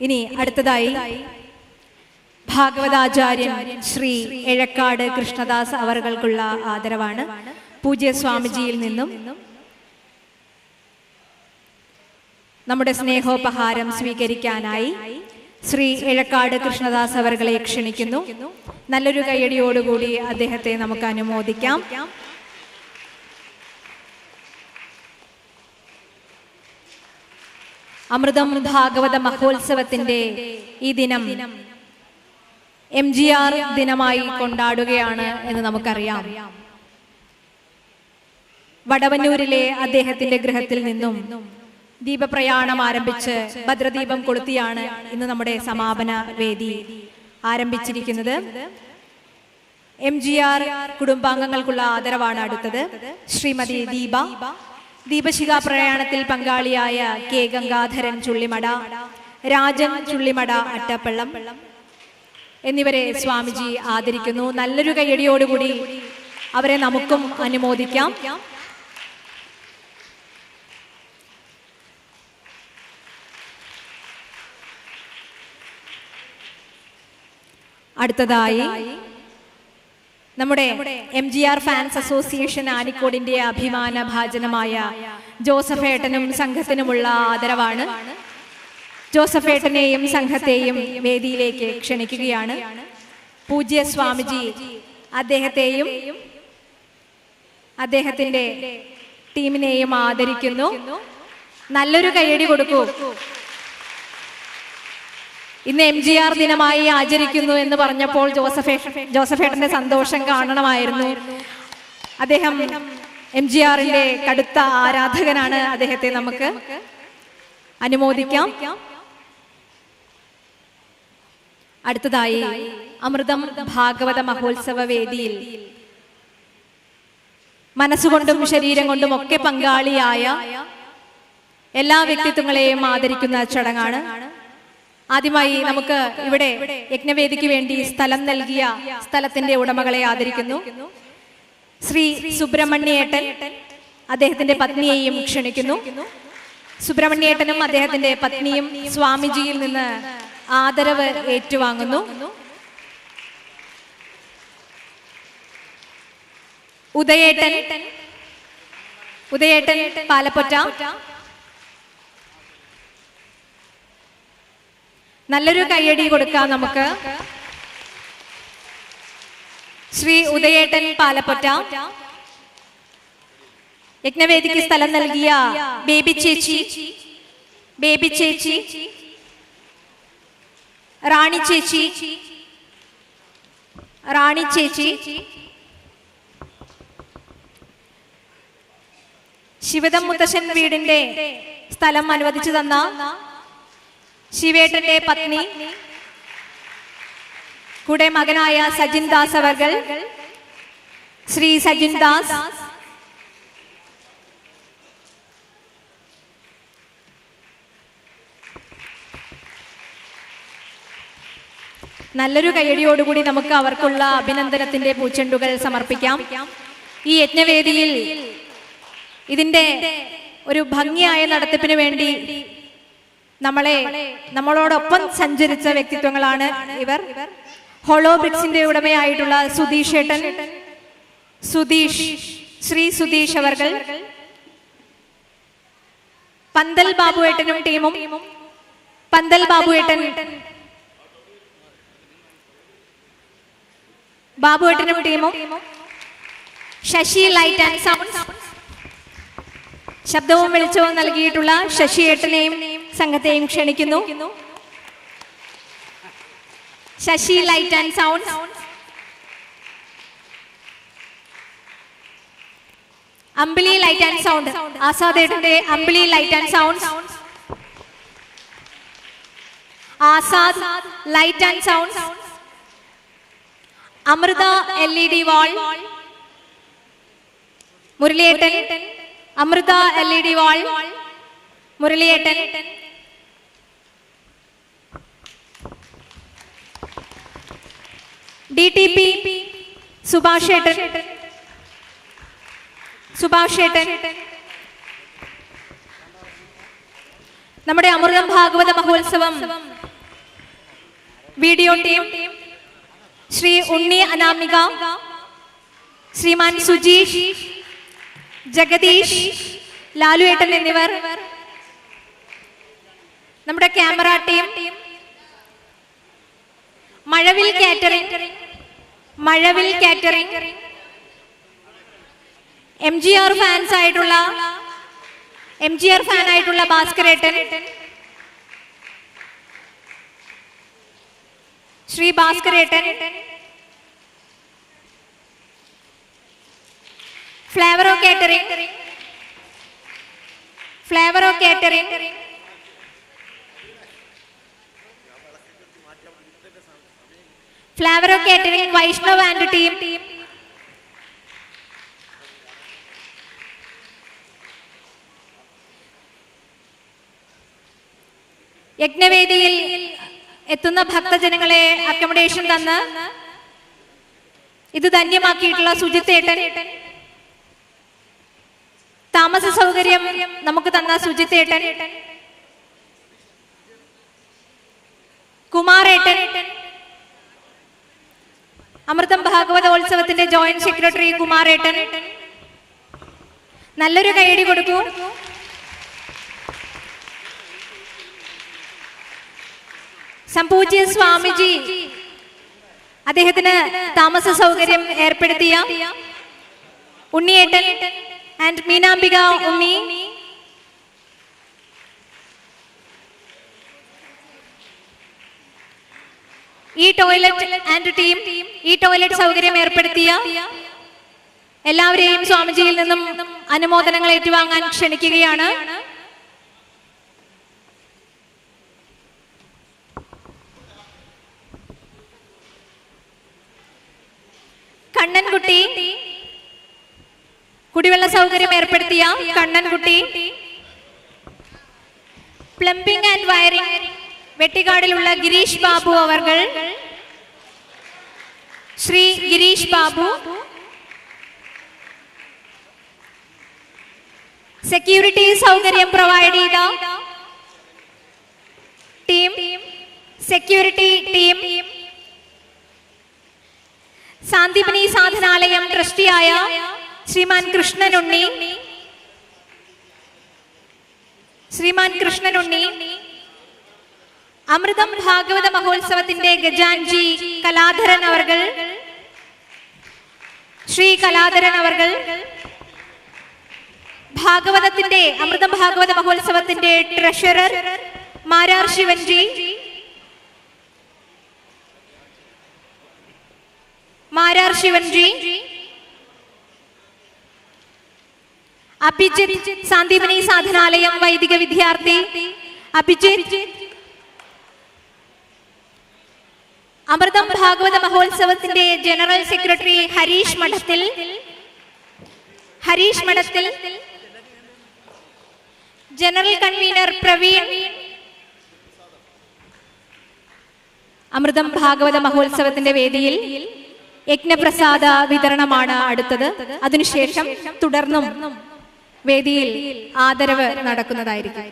ഇനി അടുത്തതായി ഭാഗവതാചാര്യൻ ശ്രീ എഴക്കാട് കൃഷ്ണദാസ് അവർകൾക്കുള്ള ആദരവാണ്. പൂജ്യ സ്വാമിജിയിൽ നിന്നും നമ്മുടെ സ്നേഹോപഹാരം സ്വീകരിക്കാനായി ശ്രീ എഴക്കാട് കൃഷ്ണദാസ് അവർകളെ ക്ഷണിക്കുന്നു. നല്ലൊരു കയ്യടിയോടുകൂടി അദ്ദേഹത്തെ നമുക്ക് അനുമോദിക്കാം. അമൃതം ഭാഗവത മഹോത്സവത്തിന്റെ ഈ ദിനം എം ജി ആർ ദിനമായി കൊണ്ടാടുകയാണ് എന്ന് നമുക്കറിയാം. വടവന്നൂരിലെ അദ്ദേഹത്തിന്റെ ഗൃഹത്തിൽ നിന്നും ദീപപ്രയാണം ആരംഭിച്ച് ഭദ്രദീപം കൊളുത്തിയാണ് ഇന്ന് നമ്മുടെ സമാപന വേദി ആരംഭിച്ചിരിക്കുന്നത്. എം ജി ആർ കുടുംബാംഗങ്ങൾക്കുള്ള ആദരവാണ് അടുത്തത്. ശ്രീമതി ദീപ ദീപശിഖ പ്രയാണത്തിൽ പങ്കാളിയായ കെ. ഗംഗാധരൻ ചുള്ളിമട രാജൻ ചുള്ളിമട അട്ടപ്പള്ളം എന്നിവരെ സ്വാമിജി ആദരിക്കുന്നു. നല്ലൊരു കയ്യടിയോടുകൂടി അവരെ നമുക്കും അനുമോദിക്കാം. അടുത്തതായി നമ്മുടെ M G R fans association ആനിക്കോടിന്റെ അഭിമാന ഭാജനമായ ജോസഫ് ഏട്ടനും സംഘത്തിനുമുള്ള ആദരവാണ്. ജോസഫ് ഏട്ടനെയും സംഘത്തെയും വേദിയിലേക്ക് ക്ഷണിക്കുകയാണ്. പൂജ്യ സ്വാമിജി അദ്ദേഹത്തെയും അദ്ദേഹത്തിന്റെ ടീമിനെയും ആദരിക്കുന്നു. നല്ലൊരു കൈയടി കൊടുക്കൂ. ഇന്ന് എം ജി ആർ ദിനമായി ആചരിക്കുന്നു എന്ന് പറഞ്ഞപ്പോൾ ജോസഫേ ജോസഫേട്ടന്റെ സന്തോഷം കാണണമായിരുന്നു. അദ്ദേഹം എം ജി ആറിന്റെ കടുത്ത ആരാധകനാണ്. അദ്ദേഹത്തെ നമുക്ക് അനുമോദിക്കാം. അടുത്തതായി അമൃതം ഭാഗവത മഹോത്സവ വേദിയിൽ മനസ്സുകൊണ്ടും ശരീരം കൊണ്ടും ഒക്കെ പങ്കാളിയായ എല്ലാ വ്യക്തിത്വങ്ങളെയും ആദരിക്കുന്ന ചടങ്ങാണ്. ആദ്യമായി നമുക്ക് ഇവിടെ യജ്ഞവേദിക്ക് വേണ്ടി സ്ഥലം നൽകിയ സ്ഥലത്തിന്റെ ഉടമകളെ ആദരിക്കുന്നു. ശ്രീ സുബ്രഹ്മണ്യേട്ടൻ അദ്ദേഹത്തിന്റെ പത്നിയെയും ക്ഷണിക്കുന്നു. സുബ്രഹ്മണ്യേട്ടനും അദ്ദേഹത്തിന്റെ പത്നിയും സ്വാമിജിയിൽ നിന്ന് ആദരവ് ഏറ്റുവാങ്ങുന്നു. ഉദയേട്ടൻ ഉദയേട്ടൻ പാലപ്പൊറ്റ. നല്ലൊരു കയ്യടി കൊടുക്കാം നമുക്ക്. ശ്രീ ഉദയേട്ടൻ പാലപ്പറ്റ. യജ്ഞവേദിക്ക് സ്ഥലം നൽകിയ ബേബി ചേച്ചി. ബേബി ചേച്ചി. റാണി ചേച്ചി. റാണി ചേച്ചി. ശിവദം മുത്തശ്ശൻ വീടിന്റെ സ്ഥലം അനുവദിച്ചു തന്ന ശിവേട്ടന്റെ പത്നി കൂടെ മകനായ സജിൻ ദാസ് അവർകൾ ശ്രീ സജിൻ ദാസ് നല്ലൊരു കയ്യടിയോടുകൂടി നമുക്ക് അവർക്കുള്ള അഭിനന്ദനത്തിന്റെ പൂച്ചെണ്ടുകൾ സമർപ്പിക്കാം. ഈ യജ്ഞവേദിയിൽ ഇതിന്റെ ഒരു ഭംഗിയായ നടത്തിപ്പിന് വേണ്ടി നമ്മളെ നമ്മളോടൊപ്പം സഞ്ചരിച്ച വ്യക്തിത്വങ്ങളാണ് ഇവർ. ഹോളോ ബ്രിക്സിന്റെ ഉടമയായിട്ടുള്ള സുധീഷ് ഏട്ടൻ സുധീഷ് ശ്രീ സുധീഷ് അവർ പന്തൽ ബാബു ഏട്ടനും ടീമും പന്തൽ ബാബു ഏട്ടൻ ബാബു ഏട്ടനും ടീമും ശശി ലൈറ്റ് ആൻഡ് സൗണ്ട്സ്. ശബ്ദവും വെളിച്ചവും നൽകിയിട്ടുള്ള ശശിയേട്ടനെയും സംഘത്തെയും ക്ഷണിക്കുന്നു. Sasi light and sound Ambili light and sound. ആസാദേട്ടന്റെ Ambili light and sound Azad light and sound Amrita L E D wall. മുരളിയേട്ടൻ Amrita L E D wall. മുരളിയേട്ടൻ D T P Subhash ഏട്ടൻ. നമ്മുടെ അമൃതം ഭാഗവത മഹോത്സവം. Video team Shri Unni Anamika ശ്രീമാൻ സുജീഷ് ജഗദീഷ് ലാലു ഏട്ടൻ എന്നിവർ. നമ്മുടെ camera team Mazhavil catering. Mazhavil catering. M G R fans ആയിട്ടുള്ള M G R fan ആയിട്ടുള്ള ഭാസ്കരേട്ടൻ. ശ്രീ ഭാസ്കരേട്ടൻ. ഫ്ലേവറോ catering. ഫ്ലേവറോ catering. ഫ്ലേവറോ catering Vaishnav and team യജ്ഞവേദിയിൽ എത്തുന്ന ഭക്തജനങ്ങളെ അക്കോമഡേഷൻ തന്ന്. ഇത് ധന്യമാക്കിയിട്ടുള്ള സുജിത്തേട്ടൻ താമസ സൗകര്യം നമുക്ക് തന്ന സുജിത്തേട്ടൻ കുമാറേട്ടൻ അമൃതം ഭാഗവതോത്സവത്തിന്റെ ജോയിന്റ് സെക്രട്ടറി കുമാരേട്ടൻ. നല്ലൊരു കൈയടി കൊടുക്കൂ. സംപൂജ്യ സ്വാമിജി അദ്ദേഹത്തിന് താമസ സൗകര്യം ഏർപ്പെടുത്തിയ ഉണ്ണിയേട്ടൻ ആൻഡ് മീനാംബിക ഉണ്ണി ഈ ടോയ്ലറ്റ് ആൻഡ് ടീം ഈ ടോയ്ലറ്റ് സൗകര്യം ഏർപ്പെടുത്തിയ എല്ലാവരെയും സ്വാമിജിയിൽ നിന്നും അനുമോദനങ്ങൾ ഏറ്റുവാങ്ങാൻ ക്ഷണിക്കുകയാണ്. കണ്ണൻകുട്ടി കുടിവെള്ള സൗകര്യം ഏർപ്പെടുത്തിയ കണ്ണൻകുട്ടി. പ്ലംബിംഗ് ആൻഡ് വയറിംഗ് വെട്ടിക്കാടിലുള്ള ഗിരീഷ് ബാബു അവർ ശ്രീ ഗിരീഷ് ബാബു. സെക്യൂരിറ്റി സൗകര്യം പ്രൊവൈഡ് ചെയ്ത team security team Sandeepani Sadhanalayam ട്രസ്റ്റിയായ ശ്രീമാൻ കൃഷ്ണനുണ്ണി. ശ്രീമാൻ കൃഷ്ണനുണ്ണി. അമൃതം ഭാഗവത മഹോത്സവത്തിന്റെ ഗജാൻജി കലാധരൻ അവർകൾ ശ്രീ കലാധരൻ അവർകൾ ഭാഗവതത്തിന്റെ അമൃതം ഭാഗവത മഹോത്സവത്തിന്റെ ട്രഷറർ മാരാർ ശിവൻജി മാരാർ ശിവൻജി അഭിജിത് സാന്ദീപനി സാധനാലയം വൈദിക വിദ്യാർത്ഥി അഭിജിത്ത് അമൃതം ഭാഗവത മഹോത്സവത്തിന്റെ general secretary Harish Madathil Harish Madathil general convener Praveen Amritam Bhagavata മഹോത്സവത്തിന്റെ വേദിയിൽ യജ്ഞപ്രസാദ വിതരണമാണ് അടുത്തത്. അതിനുശേഷം തുടർന്നും വേദിയിൽ ആദരവ് നടക്കുന്നതായിരിക്കും.